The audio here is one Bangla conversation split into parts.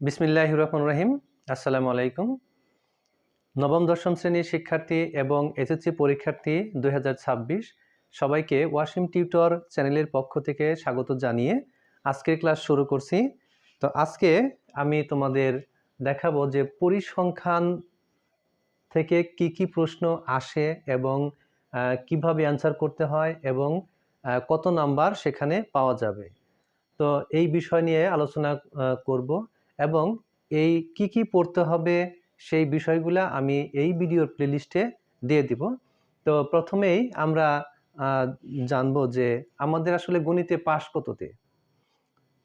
বিসমিল্লাহ রহমান রহিম। আসসালামু আলাইকুম। নবম, দশম শ্রেণির শিক্ষার্থী এবং এসএসসি পরীক্ষার্থী দু হাজার ছাব্বিশ সবাইকে ওয়াসিম টিউটর চ্যানেলের পক্ষ থেকে স্বাগত জানিয়ে আজকের ক্লাস শুরু করছি। তো আজকে আমি তোমাদের দেখাবো যে পরিসংখ্যান থেকে কি কি প্রশ্ন আসে এবং কীভাবে অ্যান্সার করতে হয় এবং কত নাম্বার সেখানে পাওয়া যাবে। তো এই বিষয় নিয়ে আলোচনা করব। এবং এই কি কি পড়তে হবে সেই বিষয়গুলো আমি এই ভিডিওর প্লেলিস্টে দিয়ে দিব। তো প্রথমেই আমরা জানব যে আমাদের আসলে গণিতে পাশ কততে?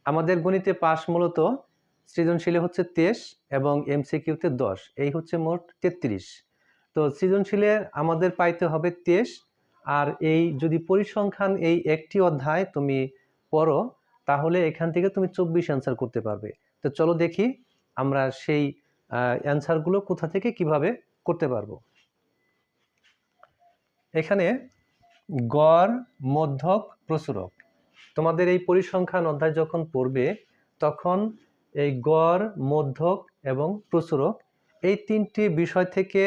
আমাদের গণিতে পাশ মূলত সৃজনশীলে হচ্ছে তেইশ এবং এমসিকিউতে দশ, এই হচ্ছে মোট তেত্রিশ। তো সৃজনশীলে আমাদের পাইতে হবে তেইশ, আর এই যদি পরিসংখ্যান এই একটি অধ্যায় তুমি পড়ো, তাহলে এখান থেকে তুমি চব্বিশ অ্যান্সার করতে পারবে। তো চলো দেখি আমরা সেই অ্যান্সারগুলো কোথা থেকে কীভাবে করতে পারব। এখানে গড়, মধ্যক প্রচুরক তোমাদের এই পরিসংখ্যান অধ্যায় যখন পড়বে, তখন এই গড়, মধ্যক এবং প্রচুরক এই তিনটি বিষয় থেকে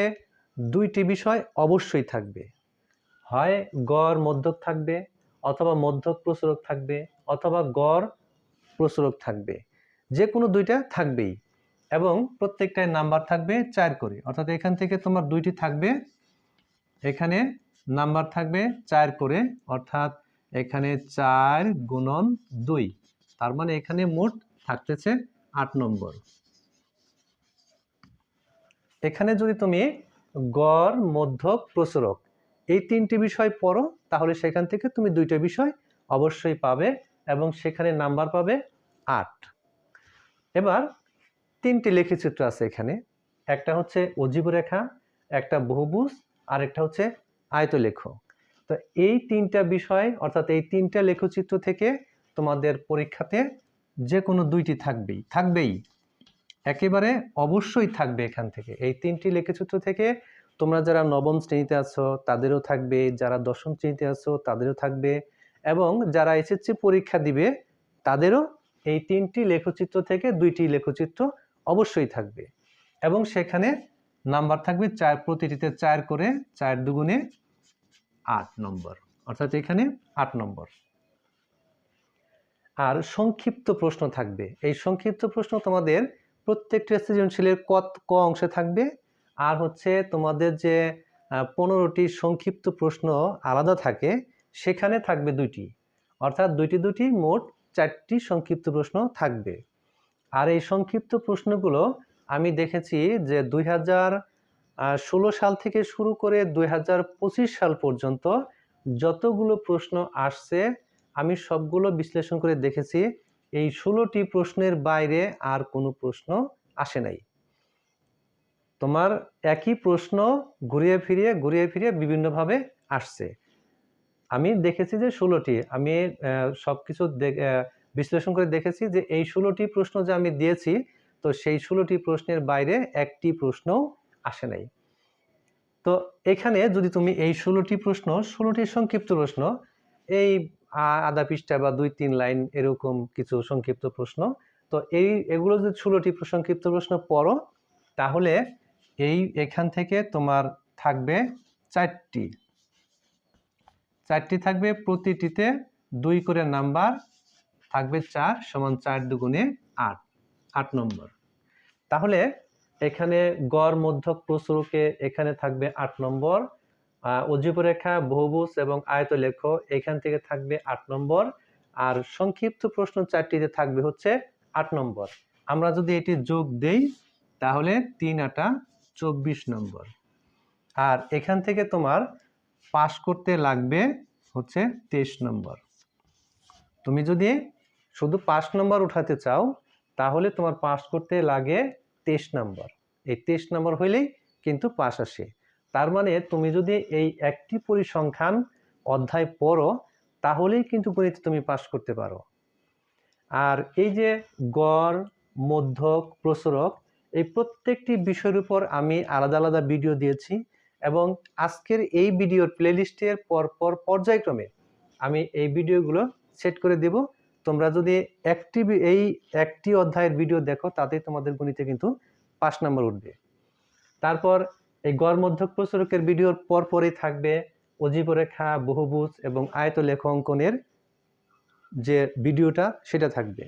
দুইটি বিষয় অবশ্যই থাকবে। হয় গড়, মধ্যক থাকবে, অথবা মধ্যক প্রচুরক থাকবে, অথবা গড় প্রচুরক থাকবে। যে কোনো দুইটা থাকবেই। এবং প্রত্যেকটায় নাম্বার থাকবে চার করে। অর্থাৎ এখান থেকে তোমার দুইটি থাকবে, এখানে নাম্বার থাকবে চার করে, অর্থাৎ এখানে চার গুণন দুই। তার মানে এখানে মোট থাকতেছে আট নম্বর। এখানে যদি তুমি গড়, মধ্যক, প্রচুরক এই তিনটি বিষয় পড়ো, তাহলে সেখান থেকে তুমি দুইটা বিষয় অবশ্যই পাবে এবং সেখানে নাম্বার পাবে আট। এবার তিনটি লেখচিত্র আছে এখানে। একটা হচ্ছে অজীব রেখা একটা বহুভুজ, আর একটা হচ্ছে আয়তলেখ। তো এই তিনটা বিষয়, অর্থাৎ এই তিনটা লেখচিত্র থেকে তোমাদের পরীক্ষাতে যে কোনো দুইটি থাকবেই থাকবেই। একেবারে অবশ্যই থাকবে এখান থেকে। এই তিনটি লেখচিত্র থেকে তোমরা যারা নবম শ্রেণীতে আছো, তাদেরও থাকবে। যারা দশম শ্রেণীতে আছো, তাদেরও থাকবে। এবং যারা এসএসসি পরীক্ষা দিবে, তাদেরও এই তিনটি লেখচিত্র থেকে দুইটি লেখচিত্র অবশ্যই থাকবে। এবং সেখানে নাম্বার থাকবে চার, প্রতিটিতে চার করে চার দুগুণে আট নম্বর। অর্থাৎ এখানে আট নম্বর। আর সংক্ষিপ্ত প্রশ্ন থাকবে। এই সংক্ষিপ্ত প্রশ্ন তোমাদের প্রত্যেকটা সৃজনশীলের কত ক অংশে থাকবে। আর হচ্ছে তোমাদের যে পনেরোটি সংক্ষিপ্ত প্রশ্ন আলাদা থাকে, সেখানে থাকবে দুইটি। অর্থাৎ দুইটি দুটি মোট চারটি সংক্ষিপ্ত প্রশ্ন থাকবে। আর এই সংক্ষিপ্ত প্রশ্নগুলো আমি দেখেছি যে দুই ষোলো সাল থেকে শুরু করে দুই হাজার পঁচিশ সাল পর্যন্ত যতগুলো প্রশ্ন আসছে, আমি সবগুলো বিশ্লেষণ করে দেখেছি। এই ষোলোটি প্রশ্নের বাইরে আর কোনো প্রশ্ন আসে নাই। তোমার একই প্রশ্ন ঘুরিয়ে ফিরিয়ে ঘুরিয়ে ফিরিয়ে বিভিন্নভাবে আসছে। আমি দেখেছি যে ষোলোটি, আমি সব কিছু বিশ্লেষণ করে দেখেছি যে এই ষোলোটি প্রশ্ন যে আমি দিয়েছি, তো সেই ষোলোটি প্রশ্নের বাইরে একটি প্রশ্নও আসে নাই। তো এখানে যদি তুমি এই ষোলোটি প্রশ্ন, ষোলোটি সংক্ষিপ্ত প্রশ্ন, এই আধা পৃষ্ঠা বা দুই তিন লাইন এরকম কিছু সংক্ষিপ্ত প্রশ্ন, তো এই, এগুলো যদি ষোলোটি সংক্ষিপ্ত প্রশ্ন পড়ো, তাহলে এই এখান থেকে তোমার থাকবে চারটি। চারটি থাকবে, প্রতিটিতে দুই করে নাম্বার থাকবে চার সমান চার দুগুণে আট আট নম্বর। তাহলে এখানে গড় মধ্যক প্রচুরকে এখানে থাকবে আট নম্বর অজীবরেখা বহুভুজ এবং আয়ত আয়তলেখ এখান থেকে থাকবে আট নম্বর, আর সংক্ষিপ্ত প্রশ্ন চারটিতে থাকবে হচ্ছে আট নম্বর। আমরা যদি এটি যোগ দেই, তাহলে তিন আটা চব্বিশ নম্বর। আর এখান থেকে তোমার পাশ করতে লাগবে হচ্ছে তেইশ নম্বর। তুমি যদি শুধু পাঁচ নম্বর উঠাতে চাও, তাহলে তোমার পাস করতে লাগে তেইশ নম্বর। এই তেইশ নম্বর হইলেই কিন্তু পাস আসে। তার মানে তুমি যদি এই একটি পরিসংখ্যান অধ্যায় পড়ো, তাহলেই কিন্তু গণিত তুমি পাস করতে পারো। আর এই যে গড়, মধ্যক প্রচুরক এই প্রত্যেকটি বিষয়ের উপর আমি আলাদা আলাদা ভিডিও দিয়েছি। এবং আজকের এই ভিডিওর প্লেলিস্টের পরপর পর্যায়ক্রমে আমি এই ভিডিওগুলো সেট করে দেব। তোমরা যদি একটি এই একটি অধ্যায়ের ভিডিও দেখো তাতেই তোমাদের গণিতে কিন্তু পাঁচ নম্বর উঠবে। তারপর এই গড় মধ্যক প্রচুরকের ভিডিওর পর পরই থাকবে অজীবরেখা, বহুভুজ এবং আয়তলেখ অঙ্কনের যে ভিডিওটা, সেটা থাকবে।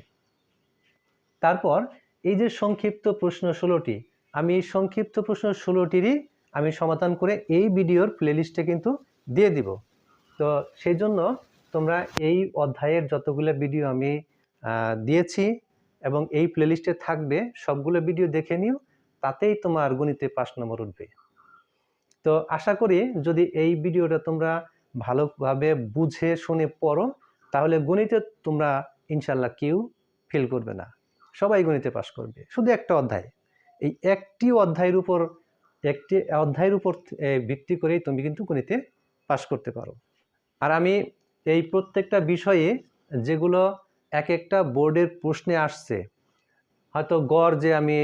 তারপর এই যে সংক্ষিপ্ত প্রশ্ন ষোলোটি, আমি এই সংক্ষিপ্ত প্রশ্ন ষোলোটিরই আমি সমাধান করে এই ভিডিওর প্লেলিস্টে কিন্তু দিয়ে দিব। তো সেই জন্য তোমরা এই অধ্যায়ের যতগুলো ভিডিও আমি দিয়েছি এবং এই প্লেলিস্টে থাকবে, সবগুলো ভিডিও দেখে নিও, তাতেই তোমার গণিতে পাঁচ নম্বর উঠবে। তো আশা করি যদি এই ভিডিওটা তোমরা ভালোভাবে বুঝে শুনে পড়ো, তাহলে গণিতে তোমরা ইনশাল্লাহ কেউ ফেল করবে না। সবাই গণিতে পাশ করবে। শুধু একটা অধ্যায়। এই একটি অধ্যায়ের উপর একটি অধ্যায়ের উপর ভিত্তি করেই তুমি কিন্তু গণিতে পাশ করতে পারো। আর আমি এই প্রত্যেকটা বিষয়ে যেগুলো এক একটা বোর্ডের প্রশ্নে আসছে হয়তো গড় যে আমি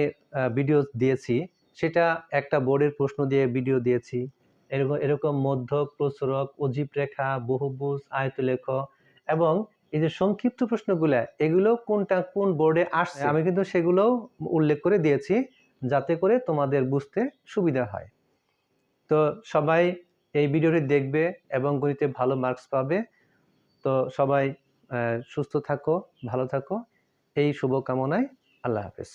ভিডিও দিয়েছি সেটা একটা বোর্ডের প্রশ্ন দিয়ে ভিডিও দিয়েছি। এরকম এরকম মধ্যক প্রচুরক অজীব রেখা বহুভুজ আয়তলেখ এবং এই যে সংক্ষিপ্ত প্রশ্নগুলো এগুলো কোনটা কোন বোর্ডে আসছে? আমি কিন্তু সেগুলোও উল্লেখ করে দিয়েছি। যাতে করে তোমাদের বুঝতে সুবিধা হয়। তো সবাই এই ভিডিওটি দেখবে এবং গণিতে ভালো মার্কস পাবে। তো সবাই সুস্থ থাকো, ভালো থাকো। এই শুভকামনায় আল্লাহ হাফেজ।